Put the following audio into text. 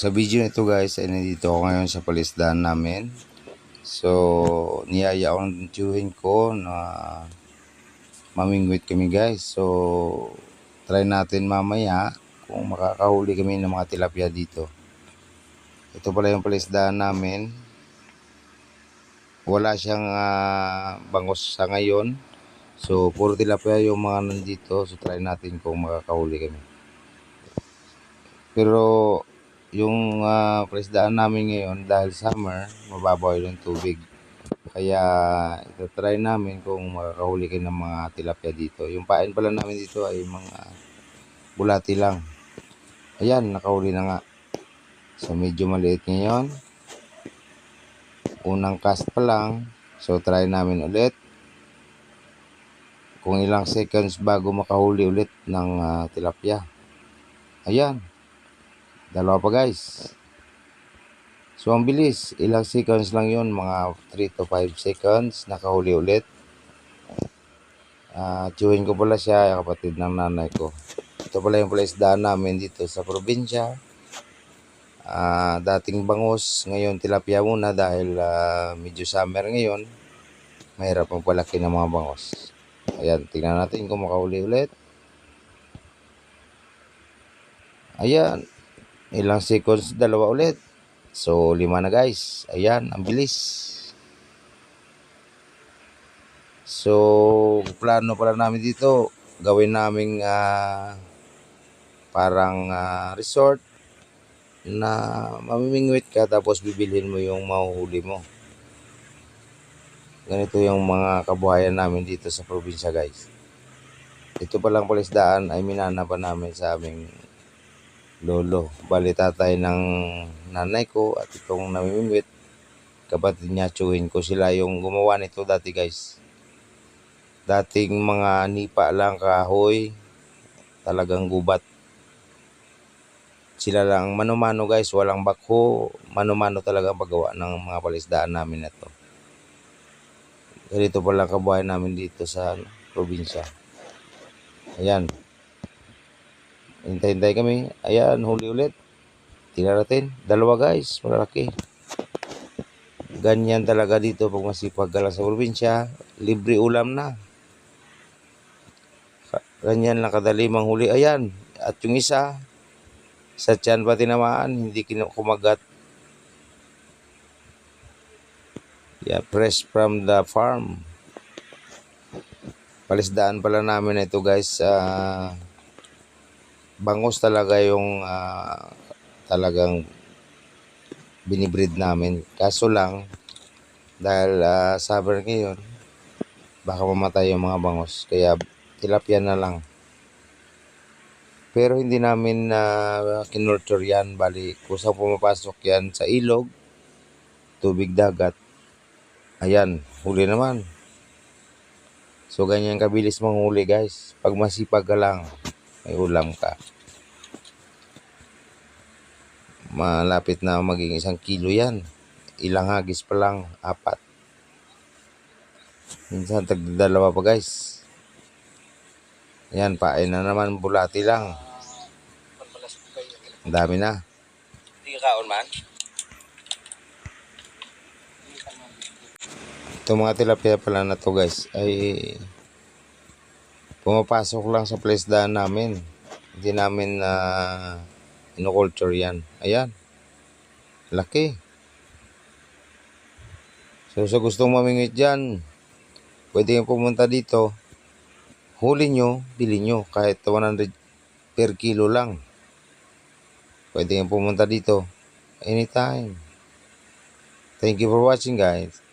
Sa video nito guys ay nandito ako ngayon sa palisdaan namin. So, niyaya ako ng tiyuhin ko na mamingwit kami guys. So, try natin mamaya kung makakahuli kami ng mga tilapia dito. Ito pala yung palisdaan namin. Wala siyang ah, bangos sa ngayon. So, puro tilapia yung mga nandito. So, try natin kung makakahuli kami. Pero, yung uh, presdaan namin ngayon dahil summer, mababaw yung tubig. Kaya ito try namin kung makakahuli kayo ng mga tilapia dito. Yung pain pala namin dito ay mga bulati lang. Ayan, nakahuli na nga. So medyo maliit ngayon. Unang cast pa lang. So try namin ulit. Kung ilang seconds bago makahuli ulit ng ah, tilapia. Ayan. Dalawa pa guys. So ang bilis, ilang seconds lang yun, mga 3 to 5 seconds, nakahuli ulit. Ah, tiyuhin ko pala siya, kapatid ng nanay ko. Ito pala yung palaisdaan namin dito sa probinsya. Ah, dating bangus, ngayon tilapia muna dahil ah, medyo summer ngayon. Mahirap magpalaki ng mga bangus. Ayan, tingnan natin kung makahuli ulit. Ayan, ilang seconds, dalawa ulit. So, lima na guys. Ayan, ang bilis. So, plano pala namin dito, gawin naming ah, parang ah, resort na mamimingwit ka tapos bibilhin mo yung mahuhuli mo. Ganito yung mga kabuhayan namin dito sa probinsya guys. Ito palang palisdaan ay minana pa namin sa aming lolo. Bali tatay ng nanay ko at itong namimingwit. Kapatid niya, tsuhin ko sila yung gumawa nito dati guys. Dating mga nipa lang kahoy. Talagang gubat. Sila lang mano-mano guys, walang bakho. Mano-mano talaga ang paggawa ng mga palisdaan namin na to. Ganito pala kabuhay namin dito sa probinsya. Ayan. Hintay-hintay kami. Ayan, huli ulit. Tingnan natin. Dalawa guys, malaki. Ganyan talaga dito pag masipag ka sa probinsya. Libre ulam na. Ganyan lang kadali manghuli. Ayan. At yung isa, sa tiyan pa tinamaan, hindi kumagat. Yeah, fresh from the farm. Palisdaan pala namin ito guys. Ah, bangus talaga yung ah, talagang binibreed namin. Kaso lang, dahil uh, summer ngayon, baka mamatay yung mga bangus. Kaya tilapia na lang. Pero hindi namin na kinurture yan. Bali, kusang pumapasok yan sa ilog, tubig dagat. Ayan, huli naman. So, ganyan kabilis manghuli guys. Pag masipag ka lang, may ulam ka. Malapit na maging isang kilo yan. Ilang hagis pa lang, apat. Minsan tagdalawa pa guys. Yan, pain na naman, bulati lang. Ang dami na. Hindi ka kaon man? Itong mga tilapia pala na to guys ay pumapasok lang sa palaisdaan namin. Hindi namin na inoculture yan. Ayan. Laki. So sa gustong mamingit dyan, pwede yung pumunta dito. Huli nyo, bili nyo. Kahit 100 per kilo lang. Pwede yung pumunta dito. Anytime. Thank you for watching guys.